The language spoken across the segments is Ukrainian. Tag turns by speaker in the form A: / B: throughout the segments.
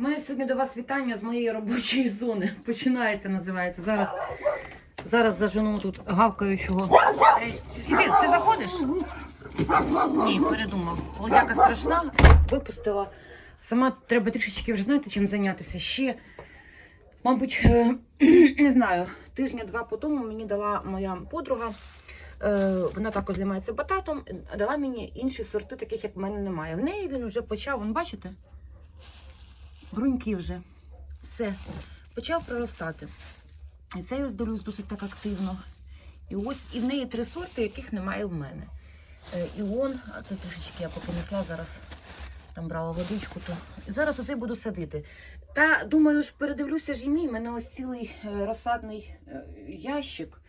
A: У мене сьогодні до вас вітання з моєї робочої зони. Починається, називається. Зараз, зараз зажену тут гавкаючого. Іди, ти заходиш? Ні, передумав. Холодяка страшна, випустила. Сама треба трішечки вже знаєте, чим зайнятися. Ще, мабуть, е, не знаю, тижня-два по тому мені дала моя подруга. е, Вона також займається бататом, дала мені інші сорти, таких як в мене немає. В неї він вже почав, вон, бачите? Бруньки вже. Все. Почав проростати. І цей ось дивлюсь досить так активно. І ось і в неї три сорти, яких немає в мене. Е, Іон, а це трішечки я поки несла зараз. Там брала водичку, то і зараз оцей буду садити. Та думаю ж, передивлюся ж і мій. У мене ось цілий е, розсадний е, ящик.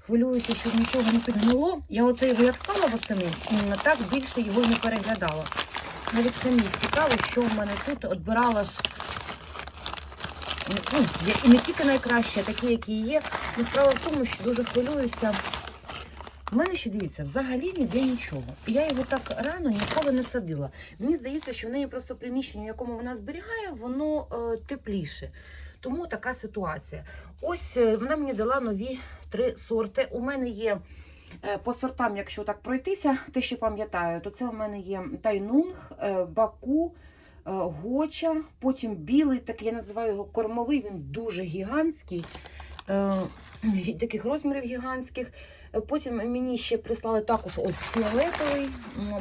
A: Хвилююся, щоб нічого не підгнило. Я оце його як стала восени, так більше його не переглядала. Навіть самі цікаво, що в мене тут Отбирала ж. Ну, і не тільки найкраще, а такі, які є. Ну, справа в тому, що дуже хвилююся. У мене ще дивіться, взагалі ніде нічого. Я його так рано ніколи не садила. Мені здається, що в неї просто приміщення, в якому вона зберігає, воно е, тепліше. Тому така ситуація. Ось е, вона мені дала нові три сорти. У мене є по сортам, якщо так пройтися, те, що пам'ятаю, то це у мене є тайнунг, е, баку, е, гоча, потім білий, такий я називаю його кормовий, він дуже гігантський, е, таких розмірів гігантських. Е, Потім мені ще прислали також ось фіолетовий.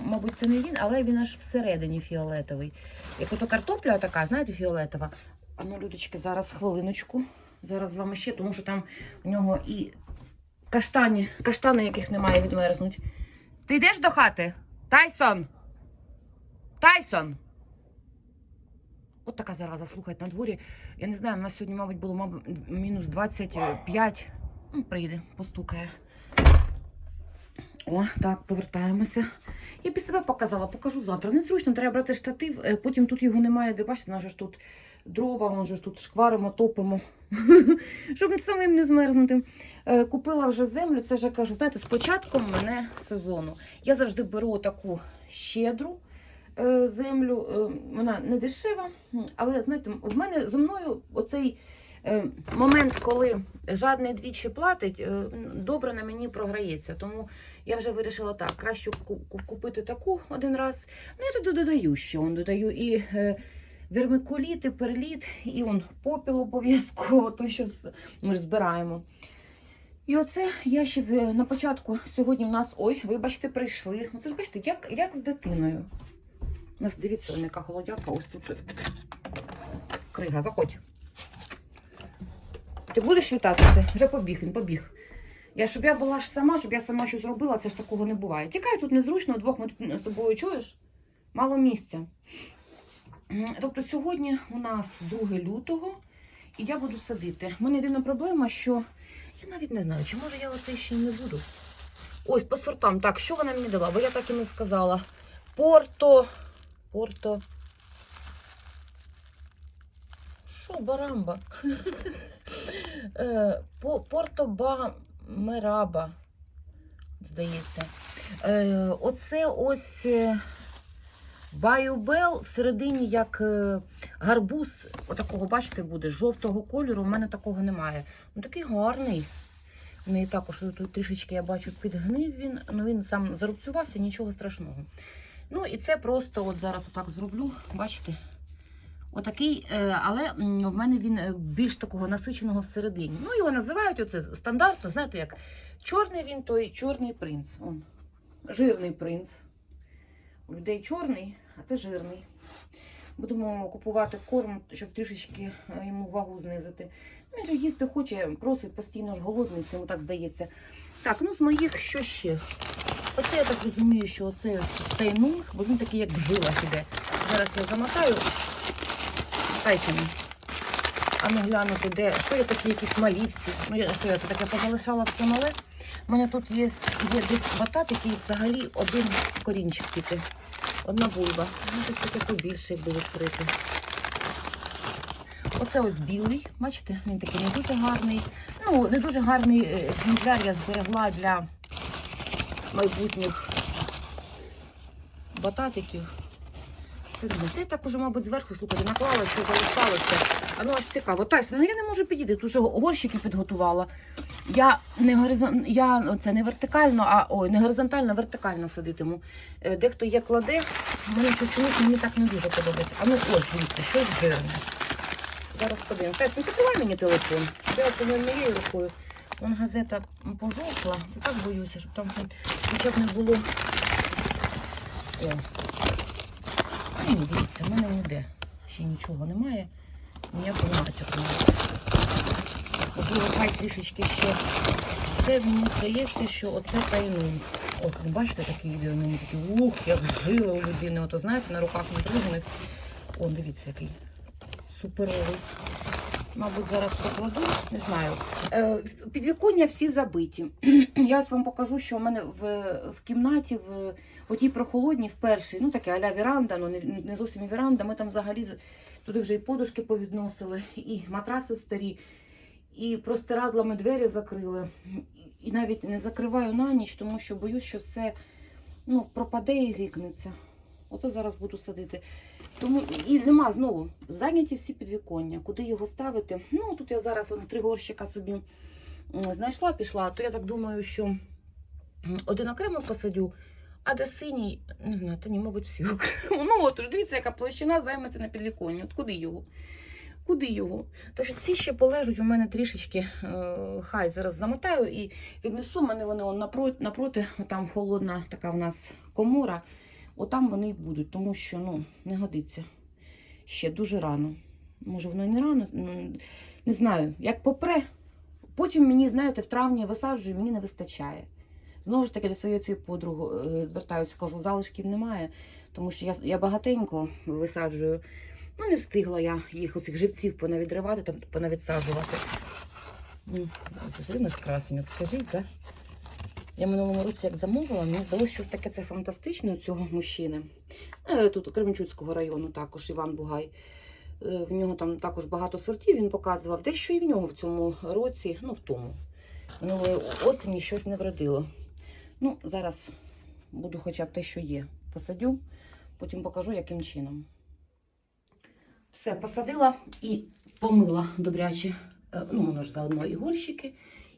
A: Мабуть, це не він, але він аж всередині фіолетовий. Як ото картопля така, знаєте, фіолетова. А ну, людочки, зараз хвилиночку. Зараз з вами ще, тому що там у нього і каштані, каштани, яких немає, відмерзнуть. Ти йдеш до хати? Тайсон! Тайсон! От така зараза, слухайте, на дворі. Я не знаю, у нас сьогодні, мабуть, було мабуть, мінус 25. Ну, прийде, постукає. О, так, повертаємося. Я б себе показала, покажу завтра. Незручно, треба брати штатив, е, потім тут його немає, де бачите, нас ж тут дрова, ми же тут шкваримо, топимо, щоб самим не змерзнути. Е, Купила вже землю, це вже кажу, знаєте, з початком мене сезону. Я завжди беру таку щедру е, землю, е, вона не дешева, але знаєте, в мене зі мною оцей момент, коли жадний двічі платить, добре на мені програється. Тому я вже вирішила так, краще ку- ку- купити таку один раз. Ну, я туди додаю ще, додаю і е, вермикуліт, і он попіл обов'язково, то що ми ж збираємо. І оце я ще на початку сьогодні в нас, ой, вибачте, прийшли. Оце ж бачите, як, як з дитиною. У нас дивіться, яка холодяка, ось тут крига, заходь. Ти будеш вітатися? Вже побіг, він побіг. Я, щоб я була ж сама, щоб я сама щось робила, це ж такого не буває. Тікай тут незручно, вдвох ми з тобою чуєш? Мало місця. Тобто сьогодні у нас 2 лютого, і я буду садити. У мене єдина проблема, що я навіть не знаю, чи може я оце ще й не буду. Ось по сортам. Так, що вона мені дала? Бо я так і не сказала. Порто. Порто. Що, барамба? Е, Порто ба Мераба, здається. Е, Оце ось Баюбел всередині як е, гарбуз, отакого, бачите, буде, жовтого кольору. У мене такого немає. Ну такий гарний. Неї також тут трішечки я бачу підгнив він, ну він сам зарубцювався, нічого страшного. Ну і це просто от зараз отак зроблю, бачите? Отакий, е, але в мене він е, більш такого насиченого всередині. Ну, його називають оце стандартно, знаєте, як чорний він, той чорний принц. Он, жирний принц. У людей чорний, а це жирний. Будемо купувати корм, щоб трішечки е, йому вагу знизити. Він же їсти хоче, просить постійно ж голодний, це йому так здається. Так, ну з моїх що ще? Оце я так розумію, що оце тайнунг, бо він такий, як бжила іде. Зараз я замотаю. Дайте мені. А ну глянути, де, що я такі якісь малі всі. Ну, я, що я таке позалишала все мале. У мене тут є, є десь батат, який взагалі один корінчик тільки. Одна бульба. Ну, тут таке побільше буде відкрити. Оце ось білий, бачите, він такий не дуже гарний. Ну, не дуже гарний е, екземпляр я зберегла для майбутніх бататиків. Це, це так уже, мабуть, зверху, слухайте, наклала, що залишалося. А ну аж цікаво. Тайсон, ну я не можу підійти, тут вже горщики підготувала. Я не горизон... я ну, це не вертикально, а ой, не горизонтально, а вертикально садитиму. Е, Дехто є кладе, мені чомусь мені так не дуже подобається. А ну ось, дивіться, щось жирне. Зараз подивимось. Так, не закривай мені телефон. Я це не однією рукою. Вон газета пожовкла. Я так боюся, щоб там хоча б не було. О. Ні, дивіться, в мене ніде. Ще нічого немає. Ніякого натяку. Можливо, хай трішечки ще. Це мені що оце тайнун. От, ви бачите, такі відео, такі, ух, як жили у людини. Ото знаєте, на руках не О, дивіться, який суперовий. Мабуть, зараз покладу, не знаю. Е, підвіконня всі забиті. Я вам покажу, що в мене в, в кімнаті, в, в отій прохолодній, в першій, ну таке аля віранда, ну не, не зовсім віранда. Ми там взагалі туди вже і подушки повідносили, і матраси старі, і простирадлами двері закрили. І навіть не закриваю на ніч, тому що боюсь, що все ну, пропаде і гикнеться. Оце зараз буду садити. Тому і нема знову зайняті всі підвіконня. Куди його ставити? Ну тут я зараз он, три горщика собі знайшла, пішла. То я так думаю, що один окремо посадю, а де синій, не знаю, та ні, мабуть, всі окремо. Ну от дивіться, яка площина займеться на підвіконні. От куди його? Куди його? Тож ці ще полежуть у мене трішечки. Е, хай зараз замотаю і віднесу. Мене вони напроти, напроти, там холодна така в нас комора. Отам вони й будуть, тому що ну, не годиться. Ще дуже рано. Може, воно і не рано, ну, не знаю. Як попре, потім мені, знаєте, в травні висаджую, мені не вистачає. Знову ж таки, до своєї цієї подруги е, звертаюся, кажу, залишків немає, тому що я, я багатенько висаджую. Ну, не встигла я їх оцих живців понавідривати, там понавідсаджувати. Це все рівно ж красення, скажіть, так? Я минулому році як замовила, мені здалося, що таке це фантастичне у цього мужчини. Е, Тут Кременчуцького району також Іван Бугай. Е, В нього там також багато сортів він показував. Дещо і в нього в цьому році, ну в тому. Минулої осені щось не вродило. Ну, зараз буду хоча б те, що є. Посадю, потім покажу, яким чином. Все, посадила і помила добряче. Е, Ну, воно ж заодно і горщики,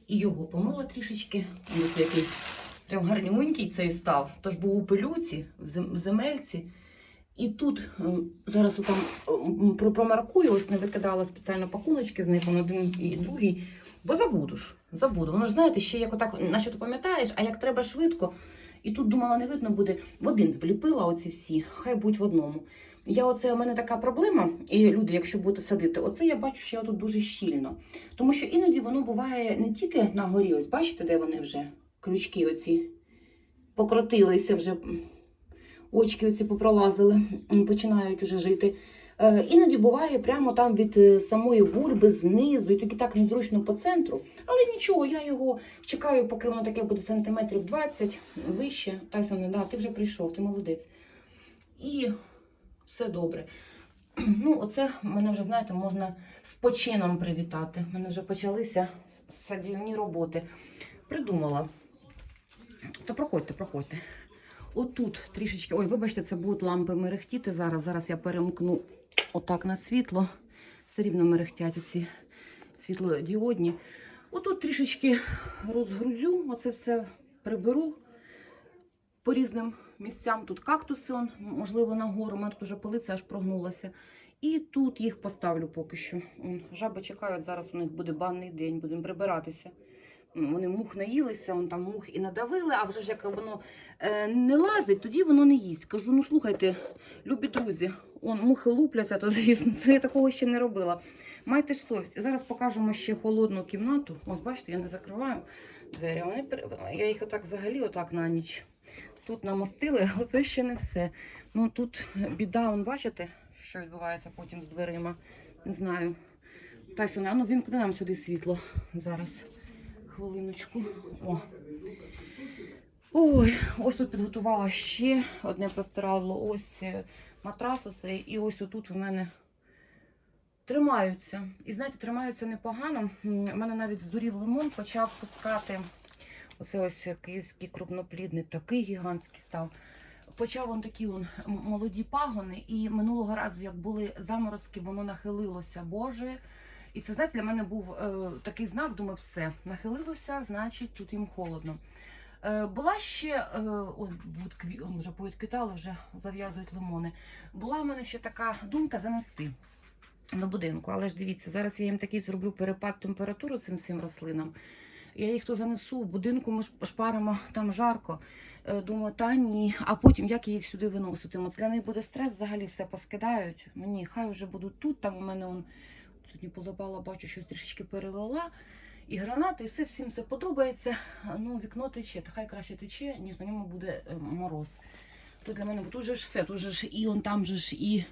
A: і його помила трішечки. Ось який прям гарнюнький цей став. Тож був у пилюці, в земельці. І тут ем, зараз отам ем, промаркую, ось не викидала спеціально пакуночки з них, он один і другий. Бо забуду ж, забуду. Воно ж знаєте, ще як отак, наче ти пам'ятаєш, а як треба швидко. І тут думала, не видно буде. В один вліпила оці всі, хай будь в одному. Я оце у мене така проблема, і люди, якщо будете садити, оце я бачу, що я тут дуже щільно. Тому що іноді воно буває не тільки на горі, ось бачите, де вони вже крючки оці покрутилися вже, очки оці попролазили, починають уже жити. Е, Іноді буває прямо там від е, самої бульби, знизу, і тоді так незручно по центру. Але нічого, я його чекаю, поки воно таке буде сантиметрів 20 вище. Тайсон, да, ти вже прийшов, ти молодець. І все добре. Ну, оце мене вже, знаєте, можна з почином привітати. У мене вже почалися садівні роботи. Придумала. Та проходьте, проходьте. Отут трішечки. Ой, вибачте, це будуть лампи мерехтіти зараз. Зараз я перемкну отак на світло. Все рівно мерехтять оці світлодіодні. Отут трішечки розгрузю, оце все приберу по різним місцям. Тут кактуси, он, можливо, нагору. У мене тут вже полиця аж прогнулася. І тут їх поставлю поки що. Он, Жаби чекають, зараз у них буде банний день, будемо прибиратися. Вони мух наїлися, он там мух і надавили, а вже ж як воно е, не лазить, тоді воно не їсть. Кажу, ну слухайте, любі друзі, он мухи лупляться, то звісно, це я такого ще не робила. Майте ж совість. Зараз покажемо ще холодну кімнату. Ось бачите, я не закриваю двері. Вони я їх отак взагалі, отак на ніч. Тут намостили, але це ще не все. Ну тут біда, он бачите, що відбувається потім з дверима. Не знаю. Тайсон, а ну вімкни нам сюди світло зараз. Хвилиночку. О. Ой, ось тут підготувала ще одне простирадло. Ось матрас оцей, і ось отут в мене тримаються. І знаєте, тримаються непогано. У мене навіть здурів лимон почав пускати. Оце ось київський крупноплідний, такий гігантський став. почав он такі он молоді пагони, і минулого разу, як були заморозки, воно нахилилося, Боже. І це, знаєте, для мене був е, такий знак, думаю, все, нахилилося, значить, тут їм холодно. Е, була ще, е, он вже повідквітали, вже зав'язують лимони. Була в мене ще така думка занести до будинку. Але ж дивіться, зараз я їм такий зроблю перепад температури цим всім рослинам. Я їх то занесу в будинку, ми шпаримо там жарко. Е, Думаю, та ні. А потім як я їх сюди виноситиму? Для них буде стрес, взагалі все поскидають. Мені хай вже будуть тут. Там у мене он сьогодні поливала, бачу, щось трішечки перелила. І гранати, і все всім все подобається. Ну, вікно тече, хай краще тече, ніж на ньому буде е, мороз. Тут для мене тут же ж все, тут же ж і он там же ж і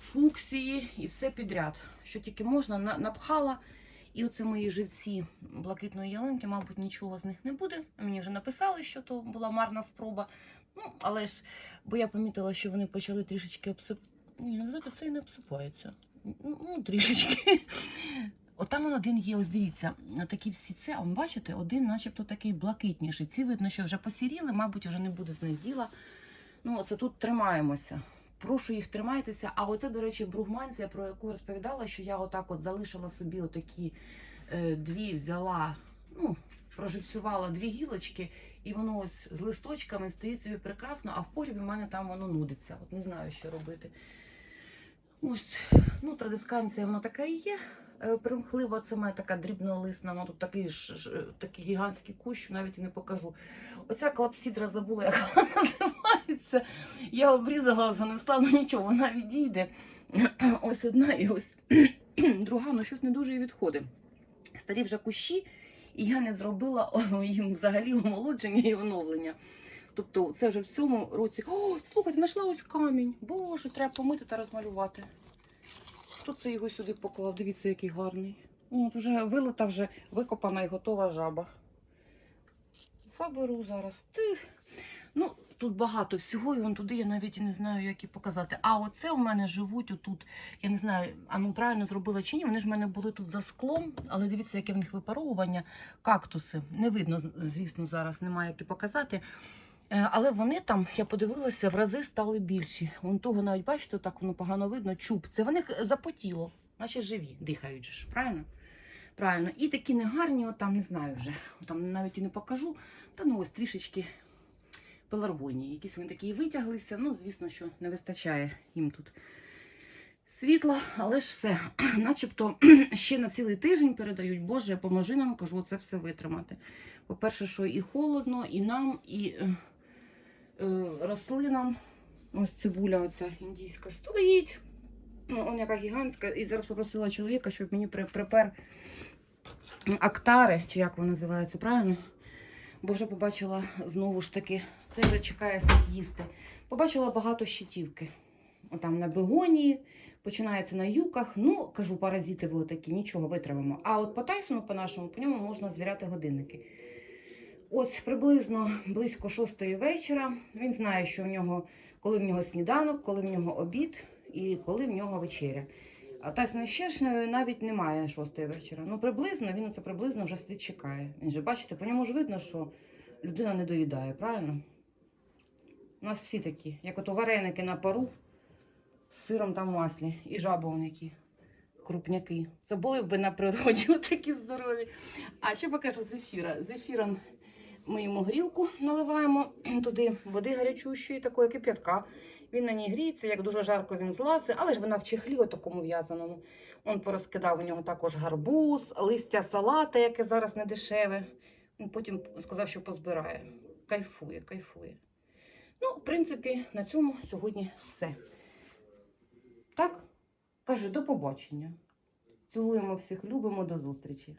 A: фуксії, і все підряд. Що тільки можна, напхала. І оце мої живці блакитної ялинки, мабуть, нічого з них не буде. Мені вже написали, що то була марна спроба. Ну, але ж, бо я помітила, що вони почали трішечки обсип... Ні, ну це і не обсипається. Ну, трішечки. От там он один є, ось дивіться, такі всі це, он бачите, один начебто такий блакитніший. Ці видно, що вже посіріли, мабуть, вже не буде з них діла. Ну, оце тут тримаємося. Прошу їх тримайтеся. А оце, до речі, бругманція, про яку розповідала, що я отак от залишила собі отакі е, дві, взяла, ну, проживцювала дві гілочки, і воно ось з листочками стоїть собі прекрасно, а в погрібі в мене там воно нудиться. От не знаю, що робити. Ось, ну, традисканція, воно така і є. Е, Примхлива, це моя така дрібнолисна, вона тут такий, ж, ж- такий гігантський кущ, навіть і не покажу. Оця клапсідра забула, як вона називається. Я обрізала, занесла, ну нічого, вона відійде. Ось одна і ось друга, ну щось не дуже і відходить. Старі вже кущі, і я не зробила їм взагалі омолодження і оновлення. Тобто це вже в цьому році. О, слухайте, знайшла ось камінь. Боже, треба помити та розмалювати. Хто це його сюди поклав? Дивіться, який гарний. От вже вилита, вже викопана і готова жаба. Заберу зараз. Ти. Ну, тут багато всього, і вон туди я навіть не знаю, як і показати. А оце у мене живуть отут. Я не знаю, а ну правильно зробила чи ні. Вони ж в мене були тут за склом, але дивіться, яке в них випаровування. Кактуси. Не видно, звісно, зараз немає як і показати. Е, Але вони там, я подивилася, в рази стали більші. Вон того навіть бачите, так воно погано видно. Чуб. Це вони запотіло, наче живі, дихають же правильно? Правильно. І такі негарні, там не знаю вже. Там навіть і не покажу. Та ну ось трішечки пеларгонії. Якісь вони такі витяглися. Ну, звісно, що не вистачає їм тут світла, але ж все. Начебто ще на цілий тиждень передають, Боже, поможи нам, кажу, це все витримати. По-перше, що і холодно, і нам, і е, е, рослинам. Ось цибуля оця індійська стоїть. Ну, он яка гігантська. І зараз попросила чоловіка, щоб мені припер актари, чи як воно називається, правильно? Бо вже побачила знову ж таки, це вже чекає сить їсти. Побачила багато щитівки. Отам на бегонії, починається на юках. Ну, кажу, паразити ви такі, нічого витримаємо. А от по Тайсону, по-нашому, по ньому можна звіряти годинники. Ось приблизно близько шостої вечора. Він знає, що в нього, коли в нього сніданок, коли в нього обід і коли в нього вечеря. А ж е, навіть немає шостої вечора. Ну, приблизно, він це приблизно вже сидить чекає. Він же, бачите, по ньому ж видно, що людина не доїдає, правильно? У нас всі такі, як ото вареники на пару з сиром та маслі. І які крупняки. Це були б на природі такі здорові. А ще покажу зефіра. Зефіром ми йому грілку наливаємо туди води гарячущої, такої кип'ятка. Він на ній гріється, як дуже жарко він злазить, але ж вона в чехлі такому в'язаному. Он порозкидав у нього також гарбуз, листя салата, яке зараз не дешеве. Він потім сказав, що позбирає. Кайфує, кайфує. Ну, в принципі, на цьому сьогодні все. Так? Каже, до побачення. Цілуємо всіх, любимо, до зустрічі.